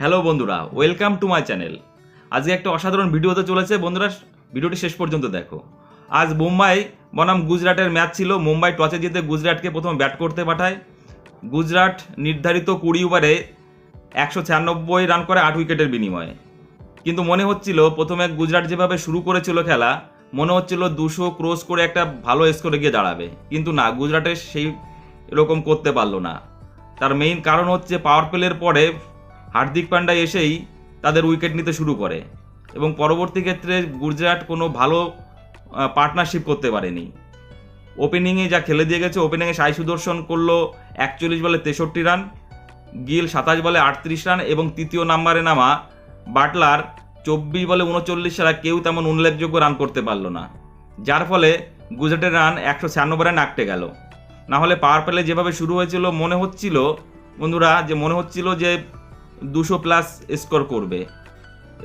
Hello বন্ধুরা welcome to my channel আজকে একটা অসাধারণ ভিডিও হতে চলেছে। বন্ধুরা ভিডিওটি শেষ পর্যন্ত দেখো। আজ মুম্বাই বনাম গুজরাটের ম্যাচ ছিল। মুম্বাই টসে জিতে গুজরাটকে প্রথম ব্যাট করতে পাঠায়। গুজরাট নির্ধারিত কুড়ি ওভারে একশো ছিয়ানব্বই রান করে আট উইকেটের বিনিময়ে। কিন্তু মনে হচ্ছিল, প্রথমে গুজরাট যেভাবে শুরু করেছিল খেলা, মনে হচ্ছিল দুশো ক্রস করে একটা ভালো স্কোরে গিয়ে দাঁড়াবে। কিন্তু না গুজরাটের সেই এরকম করতে পারল না। তার মেইন কারণ হচ্ছে পাওয়ার প্লের পরে হার্দিক পান্ডা এসেই তাদের উইকেট নিতে শুরু করে এবং পরবর্তী ক্ষেত্রে গুজরাট কোনো ভালো পার্টনারশিপ করতে পারেনি। ওপেনিংয়ে যা খেলে দিয়ে গেছে ওপেনিংয়ে সাই সুদর্শন করল একচল্লিশ বলে তেষট্টি রান, গিল সাতাশ বলে আটত্রিশ রান এবং তৃতীয় নাম্বারে নামা বাটলার চব্বিশ বলে উনচল্লিশ ছাড়া কেউ তেমন উল্লেখযোগ্য রান করতে পারল না। যার ফলে গুজরাটের রান একশো ছিয়ানব্বই রান আটকে গেল। না হলে পাওয়ার প্লে যেভাবে শুরু হয়েছিল, মনে হচ্ছিল বন্ধুরা, যে মনে হচ্ছিল যে দুশো প্লাস স্কোর করবে।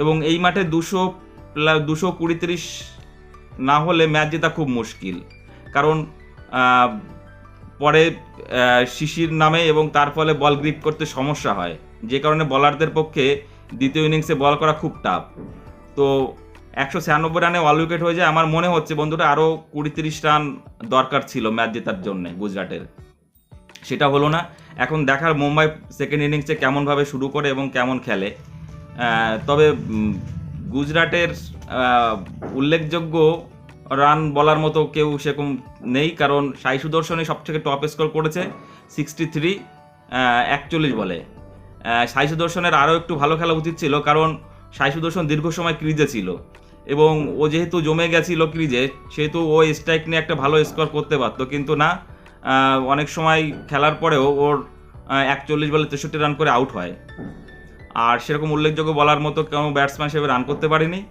এবং এই মাঠে দুশো প্লাস দুশো কুড়ি তিরিশ না হলে ম্যাচ জেতা খুব মুশকিল। কারণ পরে শিশির নামে এবং তার ফলে বল গ্রিপ করতে সমস্যা হয়। যে কারণে বলারদের পক্ষে দ্বিতীয় ইনিংসে বল করা খুব টাফ তো একশো ছিয়ানব্বই রানে অল উইকেট হয়ে যায়। আমার মনে হচ্ছে বন্ধুরা আরও কুড়ি তিরিশ রান দরকার ছিল ম্যাচ জেতার জন্য গুজরাটের। সেটা হলো না। এখন দেখার মুম্বাই সেকেন্ড ইনিংসে কেমনভাবে শুরু করে এবং কেমন খেলে। তবে গুজরাটের উল্লেখযোগ্য রান বলার মতো কেউ সেরকম নেই, কারণ সাই সুদর্শনই সব থেকে টপ স্কোর করেছে সিক্সটি থ্রি একচল্লিশ বলে। সাই সুদর্শনের আরও একটু ভালো খেলা উচিত ছিল, কারণ সাই সুদর্শন দীর্ঘ সময় ক্রিজে ছিল এবং ও যেহেতু জমে গেছিল ক্রিজে, সেহেতু ও স্ট্রাইক নিয়ে একটা ভালো স্কোর করতে পারতো, কিন্তু না অনেক সময় খেলার পরেও ওর একচল্লিশ বলে তেষট্টি রান করে আউট হয়। আর সেরকম উল্লেখযোগ্য বলার মতো কোনো ব্যাটসম্যান হিসেবে রান করতে পারেনি।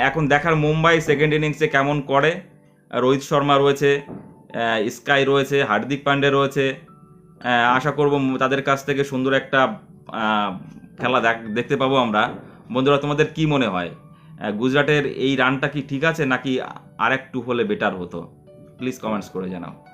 এখন দেখার মুম্বাই সেকেন্ড ইনিংসে কেমন করে? রোহিত শর্মা রয়েছে স্কাই রয়েছে, হার্দিক পান্ডে রয়েছে। আশা করব তাদের কাছ থেকে সুন্দর একটা খেলা দেখ- দেখতে পাবো আমরা। বন্ধুরা, তোমাদের কি মনে হয়? গুজরাটের এই রানটা কি ঠিক আছে নাকি আর একটু হলে বেটার হতো? প্লিজ কমেন্টস করে জানাও।